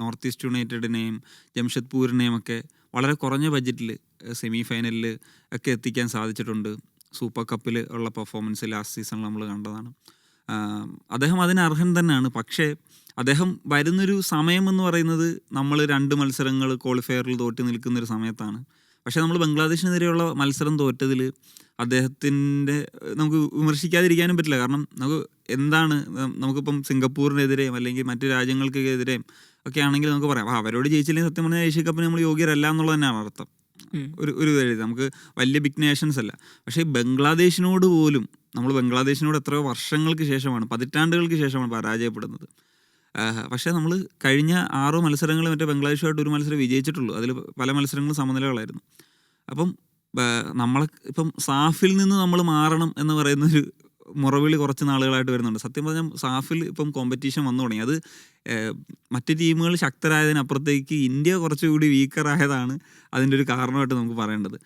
North east യുണൈറ്റഡിനെയും ജംഷഡ്പൂരിനെയും ഒക്കെ വളരെ കുറഞ്ഞ ബഡ്ജറ്റിൽ സെമി ഫൈനലിൽ ഒക്കെ എത്തിക്കാൻ സാധിച്ചിട്ടുണ്ട്. സൂപ്പർ കപ്പിൽ ഉള്ള പെർഫോമൻസ് ലാസ്റ്റ് സീസണിൽ നമ്മൾ കണ്ടതാണ്. അദ്ദേഹം അതിന് അർഹൻ തന്നെയാണ്. പക്ഷേ അദ്ദേഹം വരുന്നൊരു സമയം എന്ന് പറയുന്നത് നമ്മൾ രണ്ട് മത്സരങ്ങൾ ക്വാളിഫയറിൽ തോറ്റി നിൽക്കുന്നൊരു സമയത്താണ്. പക്ഷേ നമ്മൾ ബംഗ്ലാദേശിനെതിരെയുള്ള മത്സരം തോറ്റതിൽ അദ്ദേഹത്തിന്റെ നമുക്ക് വിമർശിക്കാതിരിക്കാനും പറ്റില്ല. കാരണം നമുക്ക് എന്താണ് നമുക്കിപ്പം സിംഗപ്പൂരിനെതിരെയും അല്ലെങ്കിൽ മറ്റു രാജ്യങ്ങൾക്കെതിരെയും ഒക്കെ ആണെങ്കിൽ നമുക്ക് പറയാം. അപ്പോൾ അവരോട് ജയിച്ചില്ലെങ്കിൽ സത്യം പറഞ്ഞാൽ ഏഷ്യ കപ്പിന് നമ്മൾ യോഗ്യരല്ല എന്നുള്ളത് തന്നെയാണ് അർത്ഥം. ഒരു ഒരു എഴുതി. നമുക്ക് വലിയ ബിഗ് നേഷൻസ് അല്ല. പക്ഷേ ബംഗ്ലാദേശിനോട് പോലും നമ്മൾ ബംഗ്ലാദേശിനോട് എത്രയോ വർഷങ്ങൾക്ക് ശേഷമാണ് പതിറ്റാണ്ടുകൾക്ക് ശേഷമാണ് പരാജയപ്പെടുന്നത്. പക്ഷേ നമ്മൾ കഴിഞ്ഞ ആറോ മത്സരങ്ങൾ മറ്റേ ബംഗ്ലാദേശുമായിട്ട് ഒരു മത്സരം വിജയിച്ചിട്ടുള്ളൂ. അതിൽ പല മത്സരങ്ങളും സമനിലകളായിരുന്നു. അപ്പം നമ്മളെ ഇപ്പം സാഫിൽ നിന്ന് നമ്മൾ മാറണം എന്ന് പറയുന്ന ഒരു മുറവിളി കുറച്ച് നാളുകളായിട്ട് വരുന്നുണ്ട്. സത്യം പറഞ്ഞാൽ സാഫിൽ ഇപ്പം കോമ്പറ്റീഷൻ വന്നു തുടങ്ങി. അത് മറ്റ് ടീമുകൾ ശക്തരായതിനപ്പുറത്തേക്ക് ഇന്ത്യ കുറച്ചുകൂടി വീക്കറായതാണ് അതിന്റെ ഒരു കാരണമായിട്ട് നമുക്ക് പറയേണ്ടത്.